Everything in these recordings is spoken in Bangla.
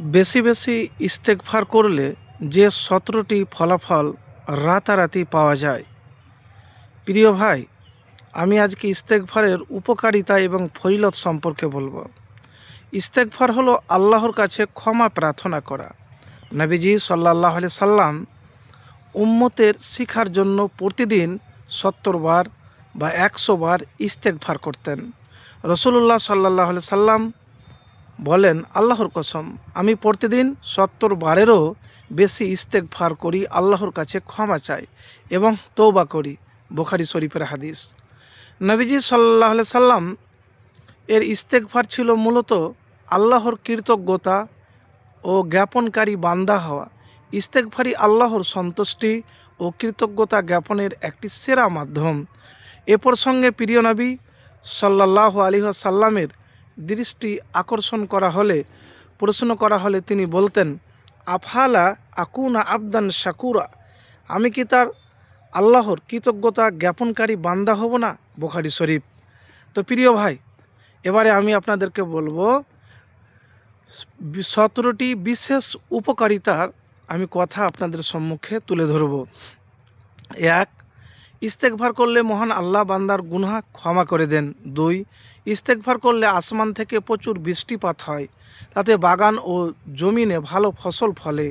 বেশি বেশি ইস্তেকফার করলে যে সতেরোটি ফলাফল রাতারাতি পাওয়া যায়। প্রিয় ভাই, আমি আজকে ইস্তেকফারের উপকারিতা এবং ফজিলত সম্পর্কে বলব। ইস্তেকফার হলো আল্লাহর কাছে ক্ষমা প্রার্থনা করা। নবীজি সাল্লাহ আলি সাল্লাম উম্মতের শিখার জন্য প্রতিদিন সত্তর বার বা একশো বার ইস্তেকফার করতেন। রসুল্লাহ সাল্লাহ সাল্লাম বলেন, আল্লাহর কসম, আমি প্রতিদিন সত্তর বারেরও বেশি ইস্তেক ফার করি, আল্লাহর কাছে ক্ষমা চাই এবং তৌবা করি, বোখারি শরীফের হাদিস। নবীজি সাল্লাহ সাল্লাম এর ইস্তেকফার ছিল মূলত আল্লাহর কৃতজ্ঞতা ও জ্ঞাপনকারী বান্দা হওয়া। ইস্তেকফারি আল্লাহর সন্তুষ্টি ও কৃতজ্ঞতা জ্ঞাপনের একটি সেরা মাধ্যম। এ প্রসঙ্গে প্রিয় নবী সাল্লাহ আলী সাল্লামের দৃষ্টি আকর্ষণ করা হলে, প্রশ্ন করা হলে তিনি বলতেন আফালা আকুনা আবদান শাকুরা? আমি কি তার আল্লাহর কৃতজ্ঞতা জ্ঞাপনকারী বান্দা হব না? বোখারি শরীফ। তো প্রিয় ভাই, এবারে আমি আপনাদেরকে বলব, সতেরোটি বিশেষ উপকারিতার আমি কথা আপনাদের সম্মুখে তুলে ধরব। এক ইস্তেকভার করলে মহান আল্লাহ বান্দার গুনহা ক্ষমা করে দেন। দুই ইস্তেকভার করলে আসমান থেকে প্রচুর বৃষ্টিপাত হয়। তাতে বাগান ও জমিনে ভালো ফসল ফলে।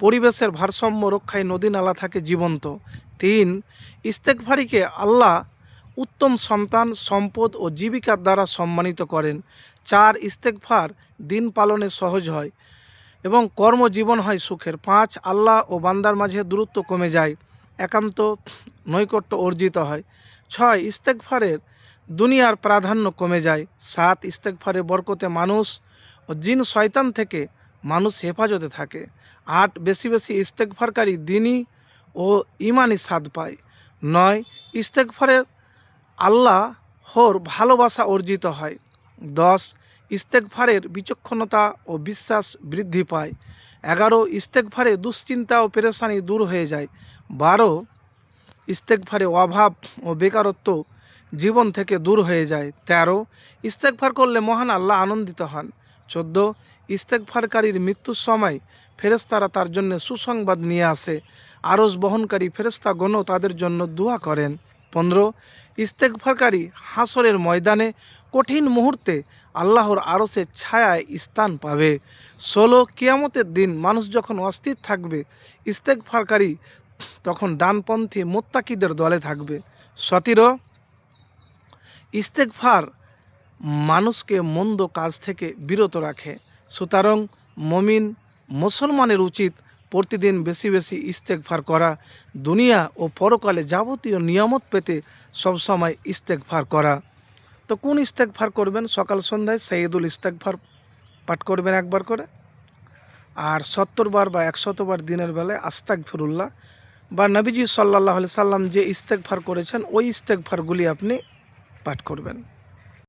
পরিবেশের ভারসাম্য রক্ষায় নদী নালা থাকে জীবন্ত। তিন ইস্তেকভারিকে আল্লাহ উত্তম সন্তান, সম্পদ ও জীবিকার দ্বারা সম্মানিত করেন। চার ইস্তেকভার দিন পালনে সহজ হয় এবং কর্মজীবন হয় সুখের। পাঁচ, আল্লাহ ও বান্দার মাঝে দূরত্ব কমে যায়। একান্ত নৈকট্য অর্জিত হয়। ছয় ইস্তেকফারের দুনিয়ার প্রাধান্য কমে যায়। সাত ইস্তেকফারের বরকতে মানুষ ও জিন শয়তান থেকে মানুষ হেফাজতে থাকে। আট, বেশি বেশি ইস্তেকফারকারী দিনই ও ইমানি স্বাদ পায়। নয় ইস্তেকফারের আল্লাহ হোর ভালোবাসা অর্জিত হয়। দশ ইস্তেকফারের বিচক্ষণতা ও বিশ্বাস বৃদ্ধি পায়। এগারো ইস্তেকফারে দুশ্চিন্তা ও পেরেশানি দূর হয়ে যায়। বারো ইস্তেকফারে অভাব ও বেকারত্ব জীবন থেকে দূর হয়ে যায়। তেরো ইস্তেকফার করলে মহান আল্লাহ আনন্দিত হন। চোদ্দ ইস্তেকফারকারীর মৃত্যুর সময় ফেরেস্তারা তার জন্য সুসংবাদ নিয়ে আসে। আরস বহনকারী ফেরেস্তাগণও তাদের জন্য দোয়া করেন। পনেরো ইস্তেকফারকারী হাসরের ময়দানে কঠিন মুহূর্তে আল্লাহর আরসের ছায়ায় স্থান পাবে। ষোলো, কিয়ামতের দিন মানুষ যখন অস্থির থাকবে ইস্তেকফারকারী তখন ডানপন্থী মোত্তাকিদের দলে থাকবে। সতেরো ইস্তেকফার মানুষকে মন্দ কাজ থেকে বিরত রাখে। সুতরাং মমিন মুসলমানের উচিত প্রতিদিন বেশি বেশি ইস্তেকফার করা। দুনিয়া ও পরকালে যাবতীয় নিয়ামত পেতে সবসময় ইস্তেকফার করা। তো কোন ইস্তেকফার করবেন? সকাল সন্ধ্যায় সৈয়দুল ইস্তেকফার পাঠ করবেন একবার করে। আর সত্তর বার বা একশতবার দিনের বেলায় আস্তাক ফিরুল্লাহ বা নবীজি সাল্লাহ সাল্লাম যে ইস্তেকফার করেছেন ওই ইস্তেকফারগুলি আপনি পাঠ করবেন।